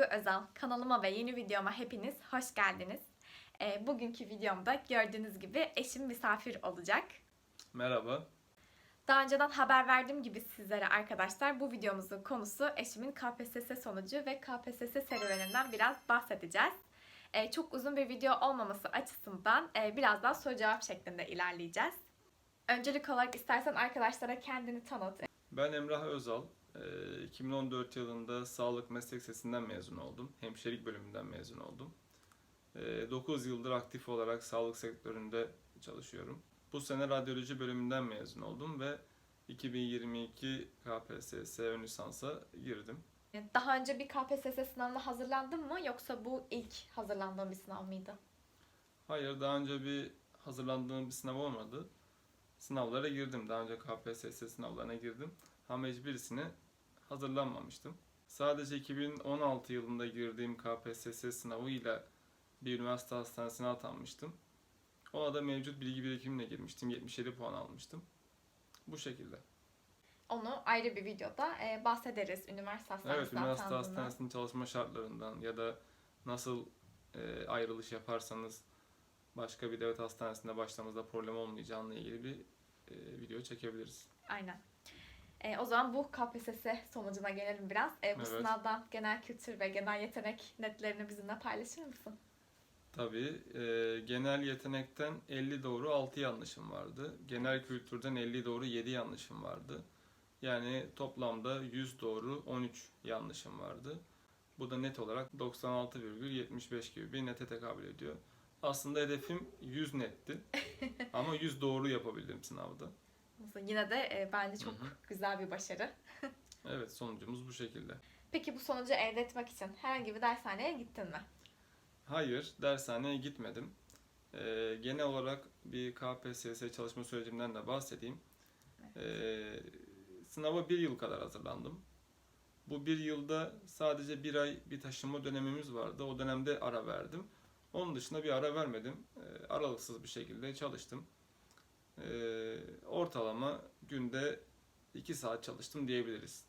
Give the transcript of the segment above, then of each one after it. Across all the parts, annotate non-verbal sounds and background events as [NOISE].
Duygu Özal. Kanalıma ve yeni videoma hepiniz hoş geldiniz. Ee, bugünkü videomda gördüğünüz gibi eşim misafir olacak. Merhaba. Daha önceden haber verdiğim gibi sizlere arkadaşlar bu videomuzun konusu eşimin KPSS sonucu ve KPSS serüveninden biraz bahsedeceğiz. Ee, çok uzun bir video olmaması açısından e, biraz daha soru cevap şeklinde ilerleyeceğiz. Öncelik olarak istersen arkadaşlara kendini tanıt. Ben Emrah Özal. Ee, 2014 yılında Sağlık Meslek Lisesi'nden mezun oldum. Hemşirelik bölümünden mezun oldum. 9 yıldır aktif olarak sağlık sektöründe çalışıyorum. Bu sene radyoloji bölümünden mezun oldum ve 2022 KPSS ön lisansa girdim. Daha önce bir KPSS sınavına hazırlandın mı yoksa bu ilk hazırlandığın bir sınav mıydı? Hayır, daha önce bir hazırlandığım bir sınav olmadı. Sınavlara girdim. Daha önce KPSS sınavlarına girdim. Ama hiçbirisine hazırlanmamıştım. Sadece 2016 yılında girdiğim KPSS sınavıyla bir üniversite hastanesine atanmıştım. Ona da mevcut bilgi birikimimle girmiştim. 77 puan almıştım. Bu şekilde. Onu ayrı bir videoda e, bahsederiz üniversite hastanesine Evet, üniversite hastanesinin çalışma şartlarından ya da nasıl e, ayrılış yaparsanız başka bir devlet hastanesinde başlamanızda problem olmayacağıyla ilgili bir e, video çekebiliriz. Aynen. E, o zaman bu KPSS sonucuna gelelim biraz. E, bu Evet. sınavdan genel kültür ve genel yetenek netlerini bizimle paylaşır mısın? Tabii e, genel yetenekten 50 doğru 6 yanlışım vardı. Genel kültürden 50 doğru 7 yanlışım vardı. Yani toplamda 100 doğru 13 yanlışım vardı. Bu da net olarak 96,75 gibi bir nete tekabül ediyor. Aslında hedefim 100 netti. [LAUGHS] Ama 100 doğru yapabildim sınavda. Yine de e, bence çok Hı hı. güzel bir başarı. [LAUGHS] Evet sonucumuz bu şekilde. Peki bu sonucu elde etmek için herhangi bir dershaneye gittin mi? Hayır, dershaneye gitmedim. Ee, genel olarak bir KPSS çalışma sürecimden de bahsedeyim. Ee, sınava bir yıl kadar hazırlandım. Bu bir yılda sadece bir ay bir taşınma dönemimiz vardı. O dönemde ara verdim. Onun dışında bir ara vermedim. Ee, aralıksız bir şekilde çalıştım. Ee, ortalama günde 2 saat çalıştım diyebiliriz.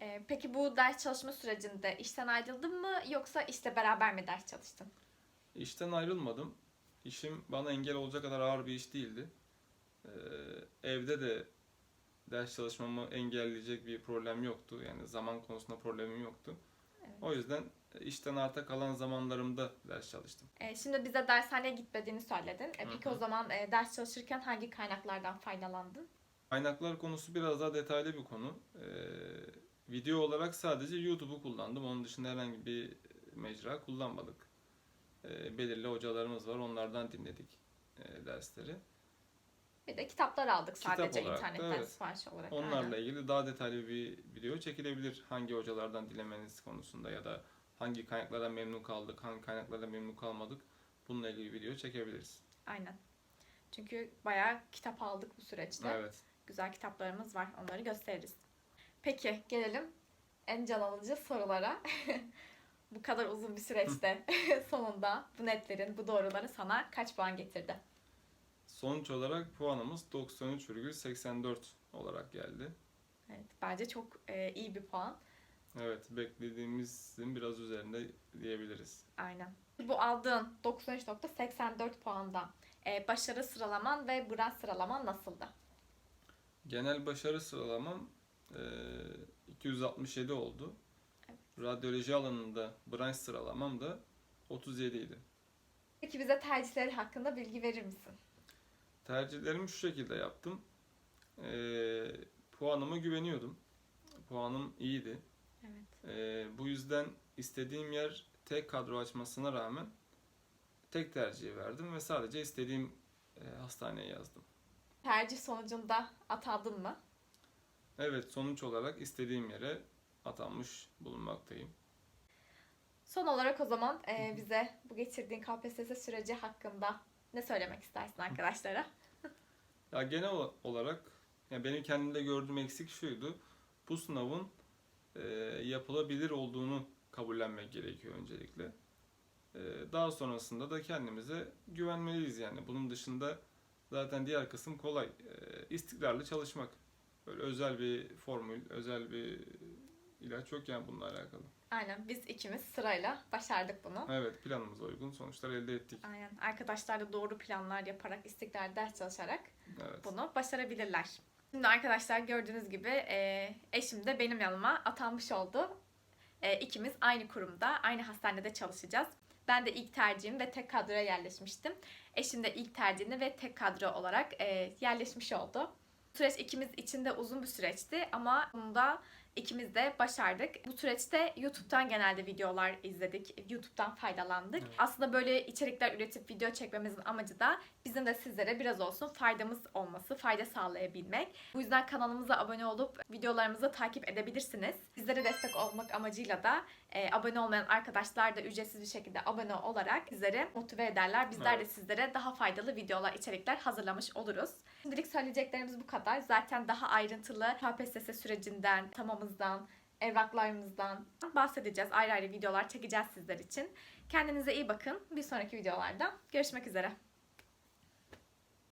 E, peki bu ders çalışma sürecinde işten ayrıldın mı yoksa işte beraber mi ders çalıştın? İşten ayrılmadım. İşim bana engel olacak kadar ağır bir iş değildi. Ee, evde de ders çalışmamı engelleyecek bir problem yoktu. Yani zaman konusunda problemim yoktu. Evet. O yüzden işten arta kalan zamanlarımda ders çalıştım. E, şimdi bize dershaneye gitmediğini söyledin. E, peki hı. o zaman e, ders çalışırken hangi kaynaklardan faydalandın? Kaynaklar konusu biraz daha detaylı bir konu. Ee, video olarak sadece YouTube'u kullandım. Onun dışında herhangi bir mecra kullanmadık. Ee, belirli hocalarımız var. Onlardan dinledik e, dersleri. Bir de kitaplar aldık Kitap sadece olarak da, internetten evet. sipariş olarak. Onlarla Aynen. ilgili daha detaylı bir video çekilebilir. Hangi hocalardan dilemeniz konusunda ya da hangi kaynaklardan memnun kaldık, hangi kaynaklardan memnun kalmadık. Bununla ilgili video çekebiliriz. Aynen. Çünkü bayağı kitap aldık bu süreçte. Evet. Güzel kitaplarımız var. Onları gösteririz. Peki gelelim en can alıcı sorulara. [LAUGHS] bu kadar uzun bir süreçte [LAUGHS] sonunda bu netlerin, bu doğruların sana kaç puan getirdi? Sonuç olarak puanımız 93,84 olarak geldi. Evet, bence çok e, iyi bir puan. Evet, beklediğimizin biraz üzerinde diyebiliriz. Aynen. Bu aldığın 93.84 puandan e, başarı sıralaman ve branş sıralaman nasıldı? Genel başarı sıralamam eee, 267 oldu. Evet. Radyoloji alanında branş sıralamam da 37 idi. Peki bize tercihleri hakkında bilgi verir misin? Tercihlerimi şu şekilde yaptım. Ee, puanıma güveniyordum. Puanım iyiydi. Evet. Ee, bu yüzden istediğim yer tek kadro açmasına rağmen tek tercihi verdim ve sadece istediğim e, hastaneye yazdım. Tercih sonucunda atandın mı? Evet sonuç olarak istediğim yere atanmış bulunmaktayım. Son olarak o zaman e, bize bu geçirdiğin KPSS süreci hakkında ne söylemek istersin arkadaşlara? Ya genel ola- olarak ya benim kendimde gördüğüm eksik şuydu. Bu sınavın e, yapılabilir olduğunu kabullenmek gerekiyor öncelikle. E, daha sonrasında da kendimize güvenmeliyiz yani. Bunun dışında zaten diğer kısım kolay. E, istikrarlı çalışmak. Böyle özel bir formül, özel bir ilaç yok yani bununla alakalı. Aynen biz ikimiz sırayla başardık bunu. Evet planımıza uygun sonuçlar elde ettik. Aynen. Arkadaşlar da doğru planlar yaparak, istikrarlı ders çalışarak Evet. bunu başarabilirler. Şimdi arkadaşlar gördüğünüz gibi e, eşim de benim yanıma atanmış oldu. E, ikimiz aynı kurumda, aynı hastanede çalışacağız. Ben de ilk tercihim ve tek kadroya yerleşmiştim. Eşim de ilk tercihini ve tek kadro olarak e, yerleşmiş oldu. Süreç ikimiz için de uzun bir süreçti ama bunu da ikimiz de başardık. Bu süreçte YouTube'dan genelde videolar izledik. YouTube'dan faydalandık. Evet. Aslında böyle içerikler üretip video çekmemizin amacı da bizim de sizlere biraz olsun faydamız olması, fayda sağlayabilmek. Bu yüzden kanalımıza abone olup videolarımızı takip edebilirsiniz. Bizlere destek olmak amacıyla da e, abone olmayan arkadaşlar da ücretsiz bir şekilde abone olarak bizleri motive ederler. Bizler de Evet. sizlere daha faydalı videolar, içerikler hazırlamış oluruz. Şimdilik söyleyeceklerimiz bu kadar. Zaten daha ayrıntılı KPSS sürecinden, tamamızdan, evraklarımızdan bahsedeceğiz. Ayrı ayrı videolar çekeceğiz sizler için. Kendinize iyi bakın. Bir sonraki videolarda görüşmek üzere.